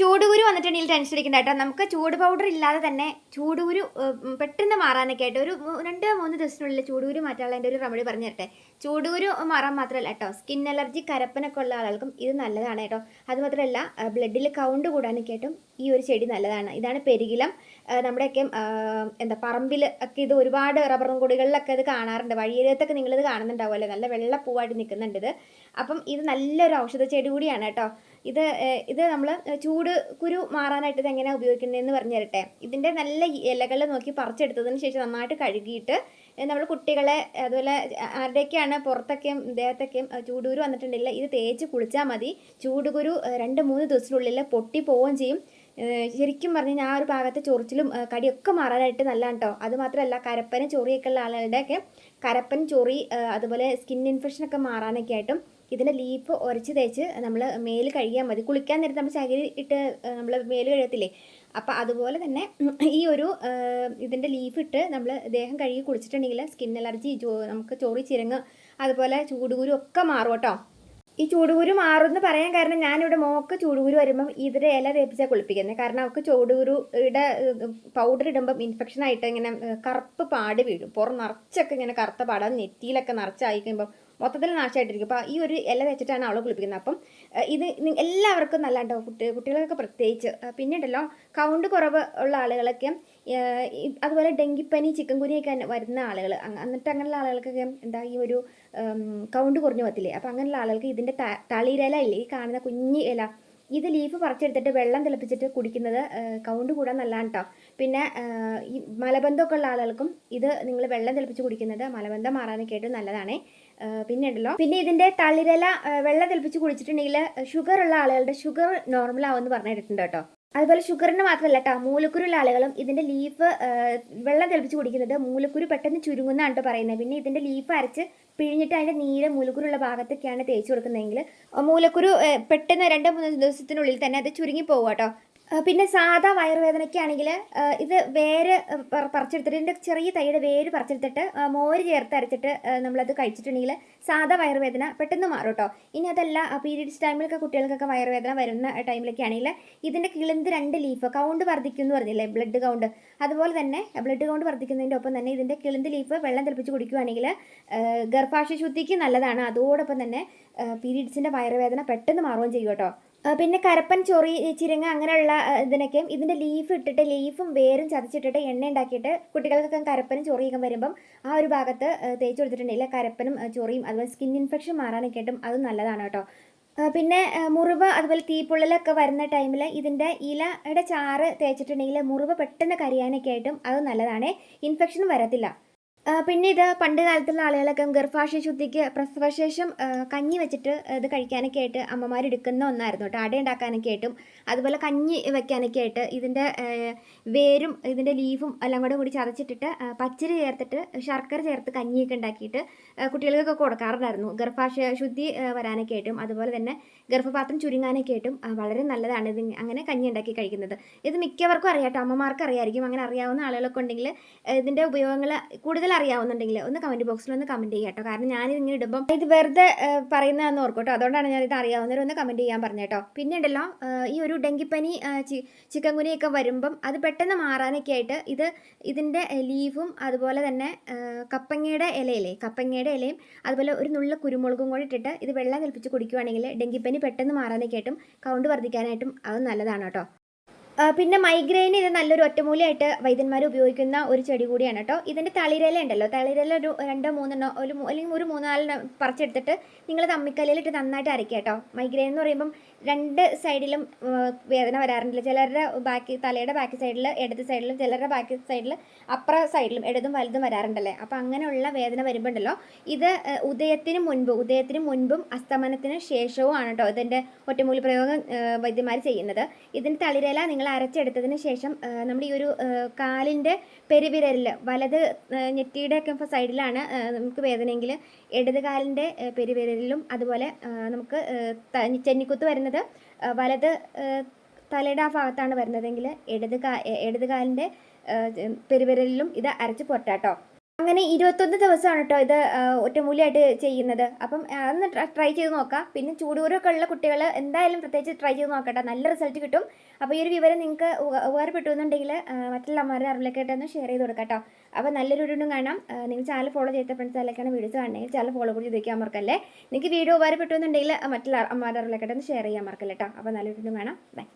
ചൂടുകുരു വന്നിട്ടുണ്ടെങ്കിൽ ടെൻഷൻ അടിക്കണ്ട നമുക്ക് ചൂട് പൗഡർ ഇല്ലാതെ തന്നെ ചൂടൂരു പെട്ടെന്ന് മാറാനൊക്കെ ആയിട്ട് ഒരു രണ്ട് മൂന്ന് ദിവസത്തിനുള്ളിൽ ചൂടുകുരു മാറ്റാനുള്ള എന്റെ ഒരു റെമഡി പറഞ്ഞു തരട്ടെ. ചൂടുകുരു മാറാൻ മാത്രമല്ല കേട്ടോ. സ്കിൻ അലർജി കരപ്പനൊക്കെ ഉള്ള ആളുകൾക്കും ഇത് നല്ലതാണ് കേട്ടോ. അതുമാത്രമല്ല ബ്ലഡിൽ കൗണ്ട് കൂടാനൊക്കെ ആയിട്ടും ഈ ഒരു ചെടി നല്ലതാണ്. ഇതാണ് പെരുകിലം. നമ്മുടെയൊക്കെ എന്താ പറമ്പിൽ ഒക്കെ ഇത് ഒരുപാട് റബ്ബറും കൊടികളിലൊക്കെ ഇത് കാണാറുണ്ട്. വഴിയിലത്തൊക്കെ നിങ്ങളിത് കാണുന്നുണ്ടാവുമല്ലോ. നല്ല വെള്ള പൂവായിട്ട് നിൽക്കുന്നുണ്ട് ഇത്. അപ്പം ഇത് നല്ലൊരു ഔഷധ ചെടി കൂടിയാണ് കേട്ടോ. ഇത് ഇത് നമ്മൾ ചൂട് കുരു മാറാനായിട്ട് ഇത് എങ്ങനെയാണ് ഉപയോഗിക്കുന്നതെന്ന് പറഞ്ഞു തരട്ടെ ഇതിന്റെ നല്ല ഇലകൾ നോക്കി പറിച്ചെടുത്തതിന് ശേഷം നന്നായിട്ട് കഴുകിയിട്ട് നമ്മൾ കുട്ടികളെ അതുപോലെ ആരുടെയൊക്കെയാണ് പുറത്തൊക്കെയും ദേഹത്തൊക്കെയും ചൂടുകുരു വന്നിട്ടുണ്ടെങ്കിൽ ഇത് തേച്ച് കുളിച്ചാൽ മതി. ചൂടുകുരു രണ്ട് മൂന്ന് ദിവസത്തിനുള്ളിൽ പൊട്ടി പോവുകയും ചെയ്യും. ശരിക്കും പറഞ്ഞു ഞാൻ ഒരു ഭാഗത്തെ ചൊറിച്ചിലും കടിയൊക്കെ മാറാനായിട്ട് നല്ലതാണ് കേട്ടോ അത് മാത്രമല്ല കരപ്പന് ചൊറിയൊക്കെ ഉള്ള ആളുകളുടെയൊക്കെ കരപ്പൻ ചൊറി അതുപോലെ സ്കിൻ ഇൻഫെക്ഷനൊക്കെ മാറാനൊക്കെ ആയിട്ടും ഇതിന്റെ ലീഫ് ഉരച്ച് തേച്ച് നമ്മൾ മേൽ കഴുകിയാൽ മതി. കുളിക്കാൻ നേരത്ത് നമ്മൾ ചകിരി ഇട്ട് നമ്മൾ മേൽ കഴുകത്തില്ലേ? അപ്പോൾ അതുപോലെ തന്നെ ഈ ഒരു ഇതിന്റെ ലീഫ് ഇട്ട് നമ്മൾ ദേഹം കഴുകി കുളിച്ചിട്ടുണ്ടെങ്കിൽ സ്കിൻ അലർജി നമുക്ക് ചോറി ചിരങ്ങ് അതുപോലെ ചൂടുകുരു ഒക്കെ മാറും കേട്ടോ. ഈ ചൂടുകുരു മാറുമെന്ന് പറയാൻ കാരണം ഞാനിവിടെ മോക്ക് ചൂടുകുരു വരുമ്പം ഇതിന്റെ ഇല തേപ്പിച്ചാൽ കുളിപ്പിക്കുന്നത് കാരണം അവൾക്ക് ചൂടുകുരുയുടെ പൗഡർ ഇടുമ്പം ഇൻഫെക്ഷൻ ആയിട്ട് ഇങ്ങനെ കറുപ്പ് പാട് വീഴും. പുറം നിറച്ചൊക്കെ ഇങ്ങനെ കറുത്ത പാട്. നെറ്റിയിലൊക്കെ നിറച്ചായി കഴിയുമ്പോൾ മൊത്തത്തിൽ നാശമായിട്ടിരിക്കും അപ്പോൾ ഈ ഒരു ഇല വെച്ചിട്ടാണ് അവളെ കുളിപ്പിക്കുന്നത്. അപ്പം ഇത് എല്ലാവർക്കും നല്ല കേട്ടോ കുട്ടി കുട്ടികൾക്കൊക്കെ പ്രത്യേകിച്ച് ഏഹ്, പിന്നെ ഉണ്ടല്ലോ കൗണ്ട് കുറവ് ഉള്ള ആളുകളൊക്കെ അതുപോലെ ഡെങ്കിപ്പനി ചിക്കൻ കുനിയൊക്കെ വരുന്ന ആളുകൾ എന്നിട്ട് അങ്ങനെയുള്ള ആളുകൾക്കൊക്കെ എന്താ ഈ ഒരു കൗണ്ട് കുറഞ്ഞു പറ്റില്ലേ അപ്പം അങ്ങനെയുള്ള ആളുകൾക്ക് ഇതിന്റെ തളിരില ഇല്ലേ? ഈ കാണുന്ന കുഞ്ഞ് ഇല. ഇത് ലീഫ് പറിച്ചെടുത്തിട്ട് വെള്ളം തിളപ്പിച്ചിട്ട് കുടിക്കുന്നത് കൗണ്ട് കൂടാൻ നല്ലതാണ് കേട്ടോ പിന്നെ ഈ മലബന്ധമൊക്കെ ഉള്ള ആളുകൾക്കും ഇത് നിങ്ങൾ വെള്ളം തിളപ്പിച്ച് കുടിക്കുന്നത് മലബന്ധം മാറാനൊക്കെ ആയിട്ട് നല്ലതാണേ. പിന്നെ ഉണ്ടല്ലോ പിന്നെ ഇതിന്റെ തളിരല വെള്ളം തിളപ്പിച്ച് കുടിച്ചിട്ടുണ്ടെങ്കിൽ ഷുഗർ ഉള്ള ആളുകളുടെ ഷുഗർ നോർമൽ ആവുമെന്ന് പറഞ്ഞിട്ടുണ്ട് കേട്ടോ. അതുപോലെ ഷുഗറിന് മാത്രമല്ല കേട്ടോ മൂലക്കുരുള്ള ആളുകളും ഇതിന്റെ ലീഫ് വെള്ളം തിളപ്പിച്ച് കുടിക്കുന്നത് മൂലക്കുരു പെട്ടെന്ന് ചുരുങ്ങുന്നതാണ് കേട്ടോ പറയുന്നത്. പിന്നെ ഇതിന്റെ ലീഫ് അരച്ച് പിഴിഞ്ഞിട്ട് അതിന്റെ നീര് മൂലക്കുരുള്ള ഭാഗത്തൊക്കെയാണ് തേച്ച് കൊടുക്കുന്നതെങ്കിൽ മൂലക്കുരു പെട്ടെന്ന് രണ്ട് മൂന്ന് ദിവസത്തിനുള്ളിൽ തന്നെ അത് ചുരുങ്ങി പോകും കേട്ടോ. പിന്നെ സാധാ വയറുവേദനയ്ക്കാണെങ്കിൽ ഇത് വേര് പറിച്ചെടുത്തിട്ട് ഇതിന്റെ ചെറിയ തൈയുടെ വേര് പറിച്ചെടുത്തിട്ട് മോര് ചേർത്ത് അരച്ചിട്ട് നമ്മളത് കഴിച്ചിട്ടുണ്ടെങ്കിൽ സാധാ വയറുവേദന പെട്ടെന്ന് മാറും കേട്ടോ ഇനി അതല്ല പീരീഡ്സ് ടൈമിലൊക്കെ കുട്ടികൾക്കൊക്കെ വയറുവേദന വരുന്ന ടൈമിലൊക്കെ ആണെങ്കിൽ ഇതിന്റെ കിളിന്ത് രണ്ട് ലീഫ് കൗണ്ട് വർദ്ധിക്കും എന്ന് പറഞ്ഞില്ലേ ബ്ലഡ് കൗണ്ട്. അതുപോലെ തന്നെ ബ്ലഡ് കൗണ്ട് വർദ്ധിക്കുന്നതിന്റെ ഒപ്പം തന്നെ ഇതിന്റെ കിളിന്ത് ലീഫ് വെള്ളം തിളപ്പിച്ച് കുടിക്കുകയാണെങ്കിൽ ഗർഭാശയ ശുദ്ധിക്ക് നല്ലതാണ്. അതോടൊപ്പം തന്നെ പീരീഡ്സിന്റെ വയറുവേദന പെട്ടെന്ന് മാറുകയും ചെയ്യും കേട്ടോ പിന്നെ കരപ്പൻ ചൊറി ചിരങ്ങ അങ്ങനെയുള്ള ഇതിനൊക്കെയും ഇതിനൊക്കെ ഇതിന്റെ ലീഫ് ഇട്ടിട്ട് ലീഫും വേരും ചതച്ചിട്ടിട്ട് എണ്ണ ഉണ്ടാക്കിയിട്ട് കുട്ടികൾക്കൊക്കെ കരപ്പനും ചൊറിയൊക്കെ വരുമ്പം ആ ഒരു ഭാഗത്ത് തേച്ച് കൊടുത്തിട്ടുണ്ടെങ്കിൽ കരപ്പനും ചൊറിയും അതുപോലെ സ്കിൻ ഇൻഫെക്ഷൻ മാറാനൊക്കെ ആയിട്ടും അത് നല്ലതാണ് കേട്ടോ. പിന്നെ മുറിവ് അതുപോലെ തീപ്പുള്ളലൊക്കെ വരുന്ന ടൈമിൽ ഇതിന്റെ ഇലയുടെ ചാറ് തേച്ചിട്ടുണ്ടെങ്കിൽ മുറിവ് പെട്ടെന്ന് കരിയാനൊക്കെ ആയിട്ടും അത് നല്ലതാണ്. ഇൻഫെക്ഷനും വരത്തില്ല. പിന്നെ ഇത് പണ്ട് കാലത്തുള്ള ആളുകളൊക്കെ ഗർഭാശയ ശുദ്ധിക്ക് പ്രസവശേഷം കഞ്ഞി വെച്ചിട്ട് ഇത് കഴിക്കാനൊക്കെ ആയിട്ട് അമ്മമാർ എടുക്കുന്ന ഒന്നായിരുന്നു കേട്ടോ. അട ഉണ്ടാക്കാനൊക്കെ ആയിട്ടും അതുപോലെ കഞ്ഞി വെക്കാനൊക്കെ ആയിട്ട് ഇതിന്റെ വേരും ഇതിന്റെ ലീഫും എല്ലാം കൂടെ കൂടി ചതച്ചിട്ടിട്ട് പച്ചരി ചേർത്തിട്ട് ശർക്കര ചേർത്ത് കഞ്ഞിയൊക്കെ ഉണ്ടാക്കിയിട്ട് കുട്ടികൾക്കൊക്കെ കൊടുക്കാറുണ്ടായിരുന്നു. ഗർഭാശയ ശുദ്ധി വരാനൊക്കെ ആയിട്ടും അതുപോലെ തന്നെ ഗർഭപാത്രം ചുരുങ്ങാനൊക്കെ ആയിട്ടും വളരെ നല്ലതാണ് ഇത് അങ്ങനെ കഞ്ഞി ഉണ്ടാക്കി കഴിക്കുന്നത്. ഇത് മിക്കവർക്കും അറിയാം കേട്ടോ. അമ്മമാർക്ക് അറിയായിരിക്കും അങ്ങനെ അറിയാവുന്ന ആളുകളൊക്കെ ഉണ്ടെങ്കിൽ ഇതിന്റെ ഉപയോഗങ്ങൾ കൂടുതൽ അറിയാവുന്നുണ്ടെങ്കിൽ ഒന്ന് കമന്റ് ബോക്സിൽ ഒന്ന് കമന്റ് ചെയ്യാം കേട്ടോ. കാരണം ഞാൻ ഇങ്ങനെ ഇടുമ്പം ഇത് വെറുതെ പറയുന്നതെന്ന് ഓർക്കോട്ടോ അതുകൊണ്ടാണ് ഞാൻ ഇത് അറിയാവുന്നവർ ഒന്ന് കമന്റ് ചെയ്യാൻ പറഞ്ഞു കേട്ടോ. പിന്നെ ഉണ്ടല്ലോ ഈ ഒരു ഡെങ്കിപ്പനി ചിക്കൻ ഗുനിയൊക്കെ വരുമ്പം അത് പെട്ടെന്ന് മാറാനൊക്കെ ആയിട്ട് ഇത് ഇതിന്റെ ലീഫും അതുപോലെ തന്നെ കപ്പങ്ങയുടെ ഇലയില്ലേ കപ്പങ്ങയുടെ ഇലയും അതുപോലെ ഒരു നുള്ള കുരുമുളകും കൂടി ഇട്ടിട്ട് ഇത് വെള്ളം തിളപ്പിച്ച് കുടിക്കുകയാണെങ്കിൽ ഡെങ്കിപ്പനി പെട്ടെന്ന് മാറാനൊക്കെ ആയിട്ടും കൗണ്ട് വർദ്ധിക്കാനായിട്ടും അത് നല്ലതാണ് കേട്ടോ. പിന്നെ മൈഗ്രെയിൻ ഇത് നല്ലൊരു ഒറ്റമൂലിയായിട്ട് വൈദ്യന്മാർ ഉപയോഗിക്കുന്ന ഒരു ചെടി കൂടിയാണ് കേട്ടോ ഇതിന്റെ തളിരില ഉണ്ടല്ലോ. തളിരില ഒരു രണ്ടോ മൂന്നെണ്ണോ ഒരു അല്ലെങ്കിൽ ഒരു മൂന്നാലെണ്ണം പറിച്ചെടുത്തിട്ട് നിങ്ങൾ തമ്മിക്കല്ലിലിട്ട് നന്നായിട്ട് അരയ്ക്കുക കേട്ടോ മൈഗ്രെയിൻ എന്ന് പറയുമ്പം രണ്ട് സൈഡിലും വേദന വരാറുണ്ടല്ലോ. ചിലരുടെ ബാക്കി തലയുടെ ബാക്കി സൈഡിൽ ഇടത് സൈഡിലും ചിലരുടെ ബാക്കി സൈഡിൽ അപ്പുറ സൈഡിലും ഇടതും വലുതും വരാറുണ്ടല്ലേ. അപ്പോൾ അങ്ങനെയുള്ള വേദന വരുമ്പോണ്ടല്ലോ. ഇത് ഉദയത്തിന് മുൻപ് ഉദയത്തിന് മുൻപും അസ്തമനത്തിന് ശേഷവും ആണ് കേട്ടോ ഇതിന്റെ ഒറ്റമൂലി പ്രയോഗം വൈദ്യന്മാർ ചെയ്യുന്നത്. ഇതിന്റെ തളിരല നിങ്ങൾ അരച്ചെടുത്തതിന് ശേഷം നമ്മൾ ഈ ഒരു കാലിന്റെ പെരുവിരലിൽ വലത് ഞെറ്റിയുടെ ഒക്കെ സൈഡിലാണ് നമുക്ക് വേദനയെങ്കിൽ ഇടത് കാലിന്റെ പെരുവിരലിലും അതുപോലെ നമുക്ക് ചെന്നിക്കുത്ത് ചെന്നിക്കുത്ത് വരുന്നത് വലത് തലയുടെ ആ ഭാഗത്താണ് വരുന്നതെങ്കിൽ ഇടത് കാ ഇടത് കാലിന്റെ പെരുവിരലിലും ഇത് അരച്ച് പൊറ്റാട്ടോ അങ്ങനെ ഇരുപത്തൊന്ന് ദിവസമാണ് കേട്ടോ ഇത് ഒറ്റമൂലിയായിട്ട് ചെയ്യുന്നത്. അപ്പം അതൊന്ന് ട്രൈ ചെയ്ത് നോക്കാം. പിന്നെ ചൂടുകൂരൊക്കെ ഉള്ള കുട്ടികൾ എന്തായാലും പ്രത്യേകിച്ച് ട്രൈ ചെയ്ത് നോക്കട്ടെ. നല്ല റിസൾട്ട് കിട്ടും. അപ്പോൾ ഈ ഒരു വിവരം നിങ്ങൾക്ക് ഉപ- ഉപകാരപ്പെട്ടു എന്നുണ്ടെങ്കിൽ മറ്റുള്ള അമ്മമാരുടെ അറിവിലേക്കായിട്ട് ഒന്ന് ഷെയർ ചെയ്ത് കൊടുക്കാം കേട്ടോ അപ്പോൾ നല്ലൊരു വീഡിയോ കാണാം. നിങ്ങൾ ചാനൽ ഫോളോ ചെയ്ത ഫ്രണ്ട്സ് അതിലേക്കാണ് വീഡിയോസ് കാണണമെങ്കിൽ ചാനൽ ഫോളോ കൂടി ചോദിക്കാൻ മറക്കല്ലേ? നിങ്ങൾക്ക് വീഡിയോ ഉപകാരപ്പെട്ടു എന്നുണ്ടെങ്കിൽ മറ്റുള്ള അമ്മമാരുടെ അറിവിലേക്കായിട്ട് ഒന്ന് ഷെയർ ചെയ്യാൻ മറക്കല്ലേ കേട്ടോ അപ്പോൾ നല്ലൊരു വീഡിയോ കാണാം. ബൈ